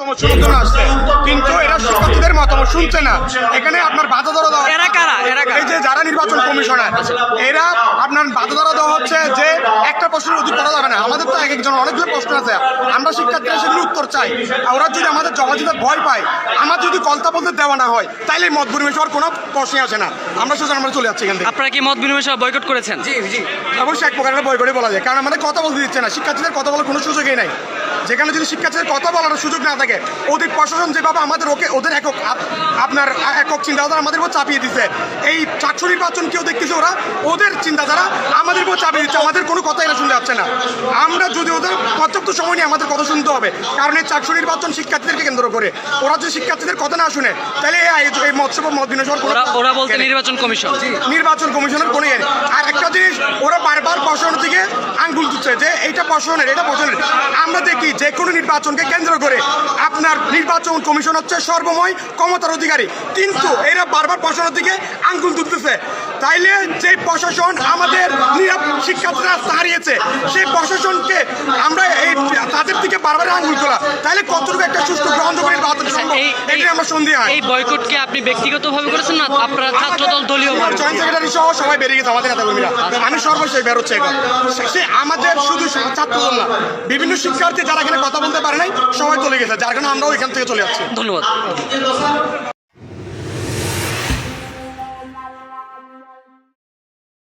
মতামত শোনার জন্য আসছে কিন্তু এরা শিক্ষার্থীদের মতামত শুনছে না। এখানে আপনার বাধা ধরা দেওয়া এরা কারা? এরা এই যে যারা নির্বাচন কমিশনার এরা আপনার বাধা ধরা দেওয়া হচ্ছে যে একটা প্রশ্নের অধিক করা যাবে না। আমাদের তো এক একজন অনেকগুলো প্রশ্ন আছে। আমরা শিক্ষার্থীরা সেগুলো উত্তর চাই। ওরা যদি আমাদের দিতে ভয় পায় আমার যদি কলতা বলতে দেওয়া না হয় তাহলে মত পরিবেশ হওয়ার কোনো প্রশ্নই আসে না। আমরা সোজা আমরা চলে যাচ্ছি এখান থেকে। আপনারা কি মত বিনিময় সভা বয়কট করেছেন? জি জি। অবশ্যই এক প্রকারের বই করে বলা যায়। কারণ আমাদের কথা বলতে দিচ্ছে না। শিক্ষার্থীদের কথা বলার কোনো সুযোগই নাই। যেখানে যদি শিক্ষার্থীদের কথা বলার সুযোগ না থাকে ওদের প্রশাসন যেভাবে আমাদের ওকে ওদের একক আপ- আপনার একক চিন্তাধারা আমাদের উপর চাপিয়ে দিচ্ছে এই চাকসু নির্বাচন কেউ দেখতেছে ওরা ওদের চিন্তাধারা আমাদের উপর চাপিয়ে দিচ্ছে আমাদের কোনো কথা এরা শুনতে যাচ্ছে না। আমরা যদি ওদের পর্যাপ্ত সময় নিয়ে আমাদের কথা শুনতে হবে কারণ এই চাকসু নির্বাচন শিক্ষার্থীদেরকে কেন্দ্র করে ওরা যদি শিক্ষার্থীদের কথা না শুনে তাহলে এই মৎস্য মত বিনোদন ওরা ওরা বলতে নির্বাচন কমিশন। নির্বাচন কমিশনের কোনো বারবার থেকে আঙ্গুল দিচ্ছে যে এইটা প্রশাসনের এটা প্রশাসনের আমরা দেখি যে কোনো নির্বাচনকে কেন্দ্র করে আপনার নির্বাচন কমিশন হচ্ছে সর্বময় ক্ষমতার অধিকারী। কিন্তু এরা বারবার প্রশাসনের দিকে আঙ্গুল তুলতেছে। তাইলে যে প্রশাসন আমাদের শিক্ষার্থীরা হারিয়েছে, সেই প্রশাসনকে আমরা তাদের দিকে বারবার আঙ্গুল তোলা তাহলে কতটুকু একটা গ্রহণযোগ্য নির্বাচন সম্ভব? এটা আমরা সন্দেহ হয়। এই বয়কটকে আপনি ব্যক্তিগতভাবে করেছেন না? আপনারা ছাত্রদল দলীয় আমার জয়েন্ট সেক্রেটারি সহ সবাই বেরিয়ে গেছে আমাদের নেতাকর্মীরা আমি সর্বশেষ বেরোচ্ছে এখন সে আমাদের শুধু ছাত্র দল না বিভিন্ন শিক্ষার্থী যারা এখানে কথা বলতে পারে নাই সবাই চলে গেছে যার কারণে আমরাও এখান থেকে চলে যাচ্ছি। ধন্যবাদ।